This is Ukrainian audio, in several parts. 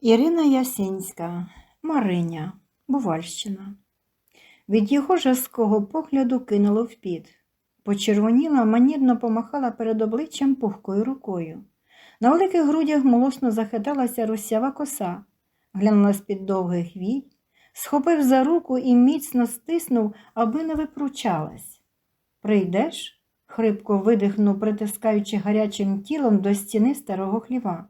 Ірина Ясінська, Мариня, Бувальщина. Від його жаского погляду кинуло в піт. Почервоніла, манірно помахала перед обличчям пухкою рукою. На великих грудях молосно захиталася русява коса, глянула з-під довгих вій, схопив за руку і міцно стиснув, аби не випручалась. Прийдеш? хрипко видихнув, притискаючи гарячим тілом до стіни старого хліва.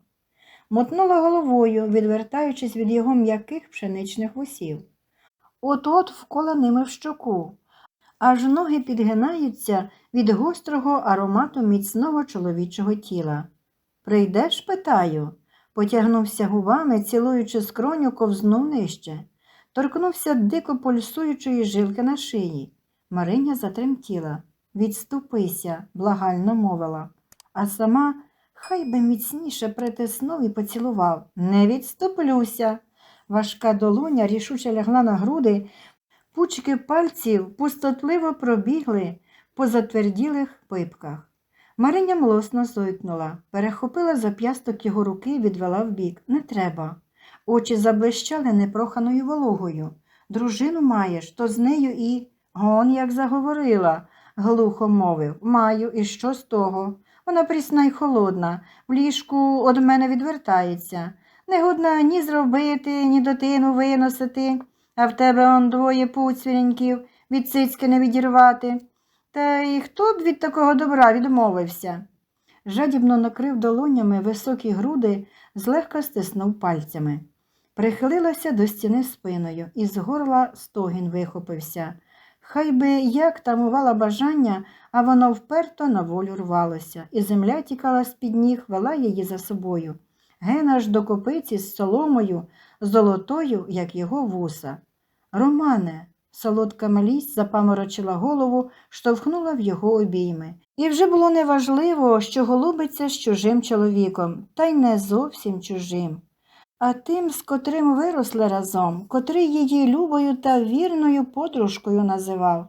Мотнула головою, відвертаючись від його м'яких пшеничних вусів. От-от вкола ними в щоку, аж ноги підгинаються від гострого аромату міцного чоловічого тіла. Прийдеш, питаю, потягнувся губами, цілуючи скроню, ковзнув нижче, торкнувся дико пульсуючої жилки на шиї. Мариня затремтіла. Відступися, благально мовила, а сама хай би міцніше притиснув і поцілував. Не відступлюся. Важка долоня рішуче лягла на груди, пучки пальців пустотливо пробігли по затверділих пипках. Мариня млосно зойкнула, перехопила зап'ясток його руки і відвела вбік. Не треба. Очі заблищали непроханою вологою. Дружину маєш, то з нею і. Гон як заговорила, глухо мовив. Маю, і що з того? Вона прісна й холодна, в ліжку од мене відвертається. Не годна ні зробити, ні дитину виносити, а в тебе он двоє пуцвіреньків від цицьки не відірвати. Та й хто б від такого добра відмовився? Жадібно накрив долонями високі груди, злегка стиснув пальцями. Прихилилася до стіни спиною, і з горла стогін вихопився. Хай би як тамувала бажання, а воно вперто на волю рвалося, і земля тікала з-під ніг, вела її за собою. Ген аж до копиці з соломою, золотою, як його вуса. Романе, солодка малість запаморочила голову, штовхнула в його обійми. І вже було неважливо, що голубиться з чужим чоловіком, та й не зовсім чужим. А тим, з котрим виросли разом, котрий її любою та вірною подружкою називав.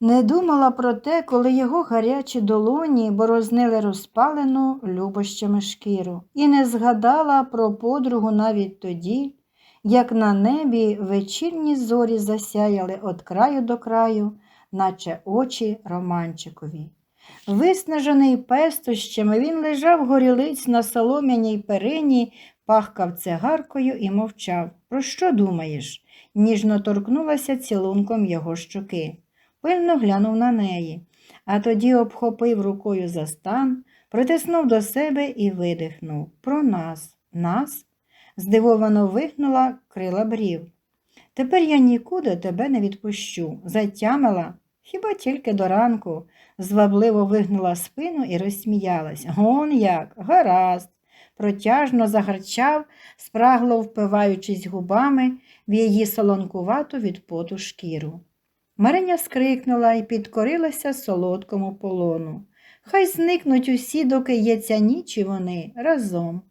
Не думала про те, коли його гарячі долоні борознили розпалену любощами шкіру, і не згадала про подругу навіть тоді, як на небі вечірні зорі засяяли від краю до краю, наче очі романчикові. Виснажений пестощами, він лежав горілиць на солом'яній перині, пахкав цигаркою і мовчав. Про що думаєш? ніжно торкнулася цілунком його щоки. Пильно глянув на неї, а тоді обхопив рукою за стан, притиснув до себе і видихнув. Про нас, нас? здивовано вигнула крила брів. Тепер я нікуди тебе не відпущу. Затямила, хіба тільки до ранку, звабливо вигнула спину і розсміялась. Гон як, гаразд. Протяжно загарчав, спрагло впиваючись губами в її солонкувату від поту шкіру. Мариня скрикнула і підкорилася солодкому полону. Хай зникнуть усі, доки є ця ніч і вони разом.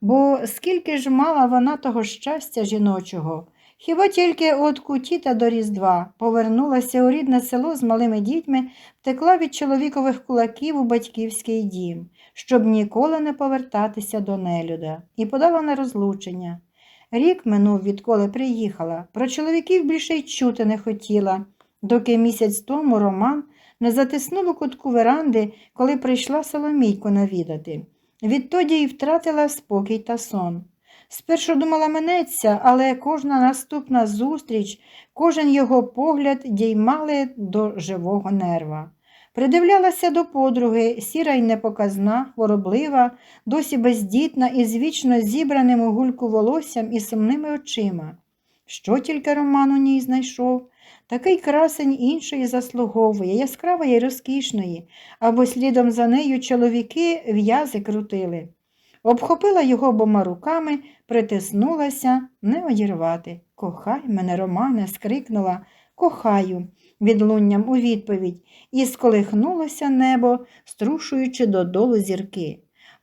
Бо скільки ж мала вона того щастя жіночого, хіба тільки от куті та до Різдва повернулася у рідне село з малими дітьми, втекла від чоловікових кулаків у батьківський дім, щоб ніколи не повертатися до нелюда, і подала на розлучення. Рік минув, відколи приїхала. Про чоловіків більше й чути не хотіла, доки місяць тому Роман не затиснув у кутку веранди, коли прийшла Соломійку навідати. Відтоді й втратила спокій та сон. Спершу думала минеться, але кожна наступна зустріч, кожен його погляд діймали до живого нерва. Придивлялася до подруги, сіра й непоказна, хвороблива, досі бездітна і з вічно зібраним у гульку волоссям і сумними очима. Що тільки Роман у ній знайшов? Такий красень іншої заслуговує, яскравої й розкішної, або слідом за нею чоловіки в'язи крутили. Обхопила його обома руками, притиснулася, не одірвати. Кохай мене, Романе, скрикнула, кохаю, відлунням у відповідь, і сколихнулося небо, струшуючи додолу зірки.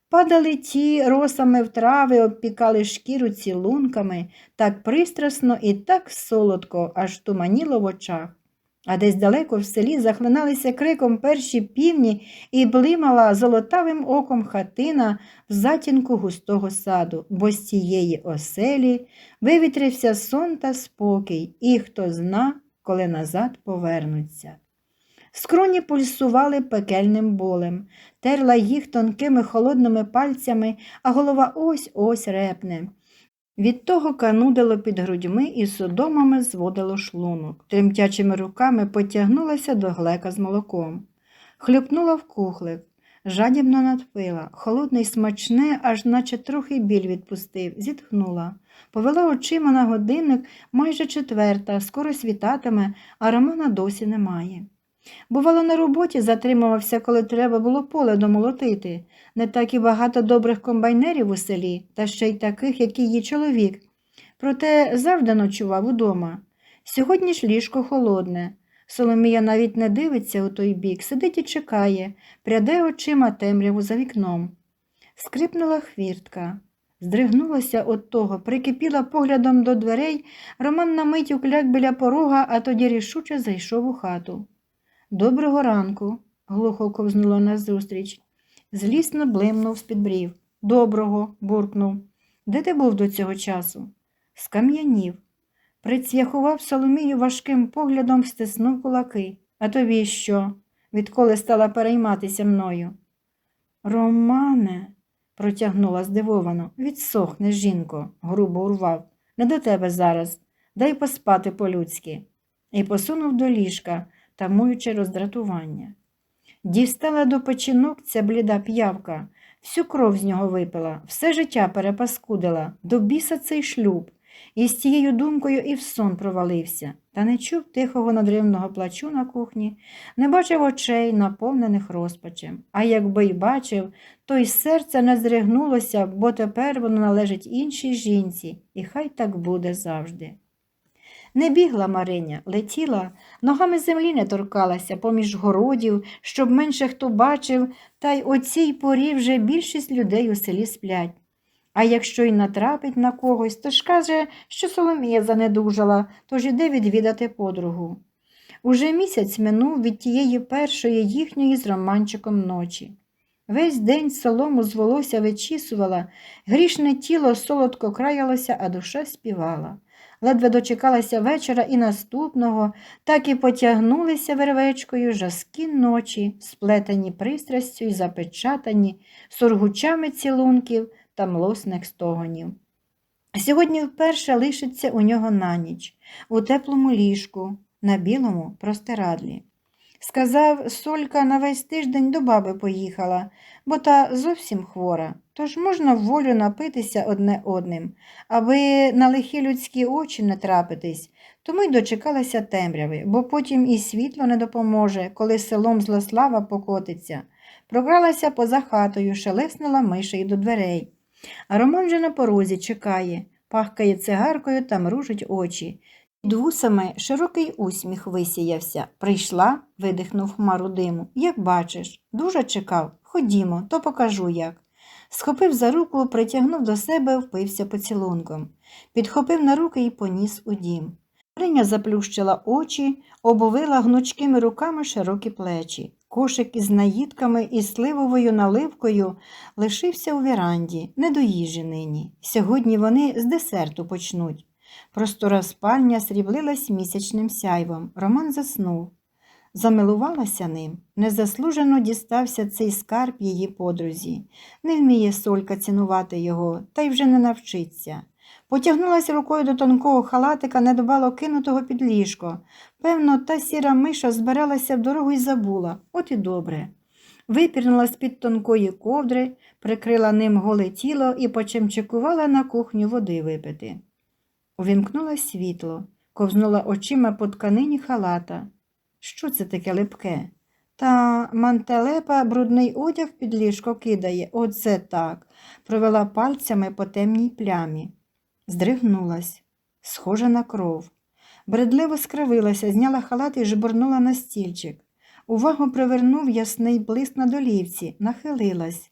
Падали ті росами в трави, обпікали шкіру цілунками, так пристрасно і так солодко, аж туманіло в очах. А десь далеко в селі захлиналися криком перші півні і блимала золотавим оком хатина в затінку густого саду, бо з цієї оселі вивітрився сон та спокій, і хто зна, коли назад повернуться. Скроні пульсували пекельним болем, терла їх тонкими холодними пальцями, а голова ось ось репне. Від того канудило під грудьми і судомами зводило шлунок. Тремтячими руками потягнулася до глека з молоком. Хлюпнула в кухлик, жадібно надпила, холодне й смачне, аж наче трохи біль відпустив, зітхнула. Повела очима на годинник майже четверта, скоро світатиме, а Романа досі немає. Бувало, на роботі затримувався, коли треба було поле домолотити. Не так і багато добрих комбайнерів у селі, та ще й таких, як її чоловік. Проте завжди ночував удома. Сьогодні ж ліжко холодне. Соломія навіть не дивиться у той бік, сидить і чекає, пряде очима темряву за вікном. Скрипнула хвіртка. Здригнулася от того, прикипіла поглядом до дверей, Роман на мить укляк біля порога, а тоді рішуче зайшов у хату. Доброго ранку, глухо ковзнуло назустріч. Злісно блимнув з-під брів. Доброго, буркнув. Де ти був до цього часу? Скам'янів. Прицвяхував Соломію важким поглядом, стиснув кулаки. А тобі що? Відколи стала перейматися мною? Романе, протягнула здивовано, відсохне, жінко, грубо урвав. Не до тебе зараз. Дай поспати по-людськи. І посунув до ліжка, тамуючи роздратування. Дістала до печінок ця бліда п'явка, всю кров з нього випила, все життя перепаскудила, до біса цей шлюб, і з цією думкою і в сон провалився, та не чув тихого надривного плачу на кухні, не бачив очей, наповнених розпачем. А якби й бачив, то й серце не зригнулося, бо тепер воно належить іншій жінці, і хай так буде завжди. Не бігла Мариня, летіла, ногами землі не торкалася поміж городів, щоб менше хто бачив, та й о цій порі вже більшість людей у селі сплять. А якщо й натрапить на когось, то ж каже, що Соломія занедужала, тож іде відвідати подругу. Уже місяць минув від тієї першої їхньої з романчиком ночі. Весь день солому з волосся вичісувала, грішне тіло солодко краялося, а душа співала ледве дочекалася вечора і наступного, так і потягнулися вервечкою жаскі ночі, сплетені пристрастю й запечатані сургучами цілунків та млосних стогонів. Сьогодні вперше лишиться у нього на ніч, у теплому ліжку, на білому простирадлі. Сказав, Солька на весь тиждень до баби поїхала, бо та зовсім хвора, тож можна волю напитися одне одним, аби на лихі людські очі не трапитись, тому й дочекалася темряви, бо потім і світло не допоможе, коли селом Злослава покотиться. Прокралася поза хатою, шелеснула мишею до дверей. А Роман же на порозі чекає, пахкає цигаркою та мружить очі. Під вусами широкий усміх висіявся. Прийшла, видихнув хмару диму. Як бачиш, дуже чекав. Ходімо, то покажу як. Схопив за руку, притягнув до себе, впився поцілунком. Підхопив на руки і поніс у дім. Мариня заплющила очі, обовила гнучкими руками широкі плечі. Кошик із наїдками і сливовою наливкою лишився у віранді, не до їжі нині. Сьогодні вони з десерту почнуть. Простора спальня сріблилась місячним сяйвом. Роман заснув. Замилувалася ним, незаслужено дістався цей скарб її подрузі. Не вміє солька цінувати його, та й вже не навчиться. Потягнулася рукою до тонкого халатика, недобало кинутого під ліжко. Певно, та сіра миша збиралася в дорогу і забула, от і добре. Випірнула з-під тонкої ковдри, прикрила ним голе тіло і почемчикувала на кухню води випити. Увімкнула світло, ковзнула очима по тканині халата. Що це таке липке? Та мантелепа брудний одяг під ліжко кидає. Оце так. Провела пальцями по темній плямі. Здригнулась, схожа на кров. Бредливо скривилася, зняла халат і жбурнула на стільчик. Увагу привернув ясний блиск на долівці, нахилилась.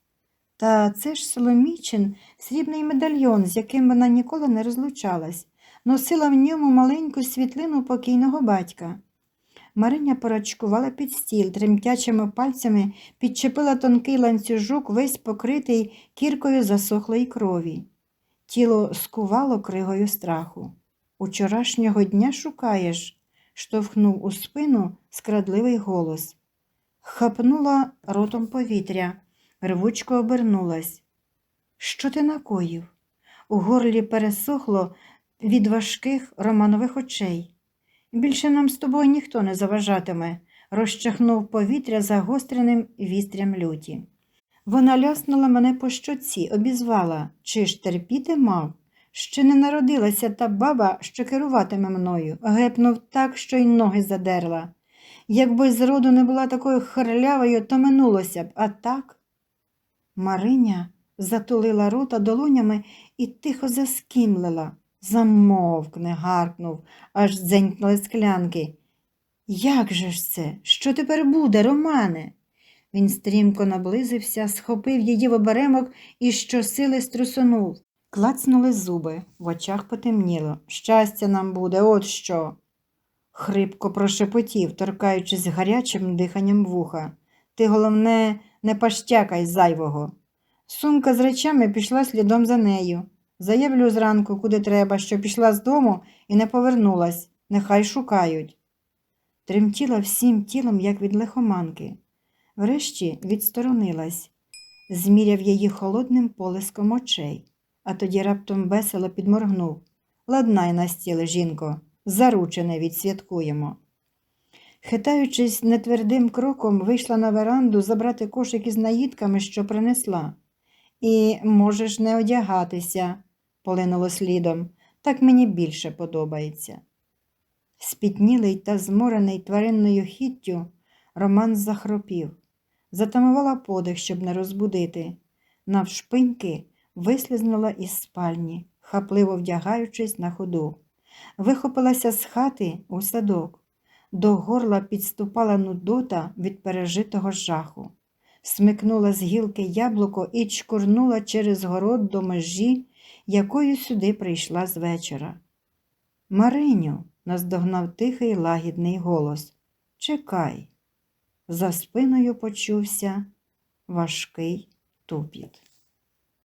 Та це ж Соломічин срібний медальйон, з яким вона ніколи не розлучалась, носила в ньому маленьку світлину покійного батька. Мариня порачкувала під стіл, тремтячими пальцями підчепила тонкий ланцюжок, весь покритий кіркою засохлої крові. Тіло скувало кригою страху. Учорашнього дня шукаєш, штовхнув у спину скрадливий голос. Хапнула ротом повітря, рвучко обернулась. Що ти накоїв? У горлі пересохло від важких романових очей. Більше нам з тобою ніхто не заважатиме, розчахнув повітря загостреним вістрям люті. Вона ляснула мене по щоці, обізвала, чи ж терпіти мав? Ще не народилася та баба, що керуватиме мною, гепнув так, що й ноги задерла. Якби зроду не була такою харлявою, то минулося б, а так. Мариня затулила рота долонями і тихо заскімлила. Замовкне, гаркнув, аж дзенькнули склянки. Як же ж це? Що тепер буде, Романе? Він стрімко наблизився, схопив її в оберемок і щосили струсонув. Клацнули зуби, в очах потемніло. Щастя нам буде, от що. Хрипко прошепотів, торкаючись гарячим диханням вуха. Ти, головне, не пащакай зайвого. Сумка з речами пішла слідом за нею. Заявлю зранку, куди треба, що пішла з дому і не повернулась. Нехай шукають. Тремтіла всім тілом, як від лихоманки. Врешті відсторонилась, зміряв її холодним полиском очей, а тоді раптом весело підморгнув. Ладнай на стіл, жінко, заручене відсвяткуємо. Хитаючись нетвердим кроком, вийшла на веранду забрати кошик із наїдками, що принесла. І можеш не одягатися, полинуло слідом, так мені більше подобається. Спітнілий та зморений тваринною хіттю, Роман захропів, затамувала подих, щоб не розбудити. Навшпиньки вислизнула із спальні, хапливо вдягаючись на ходу. Вихопилася з хати у садок. До горла підступала нудота від пережитого жаху. Смикнула з гілки яблуко і чкурнула через город до межі, якою сюди прийшла з вечора. Мариню, наздогнав тихий лагідний голос. Чекай. За спиною почувся важкий тупіт.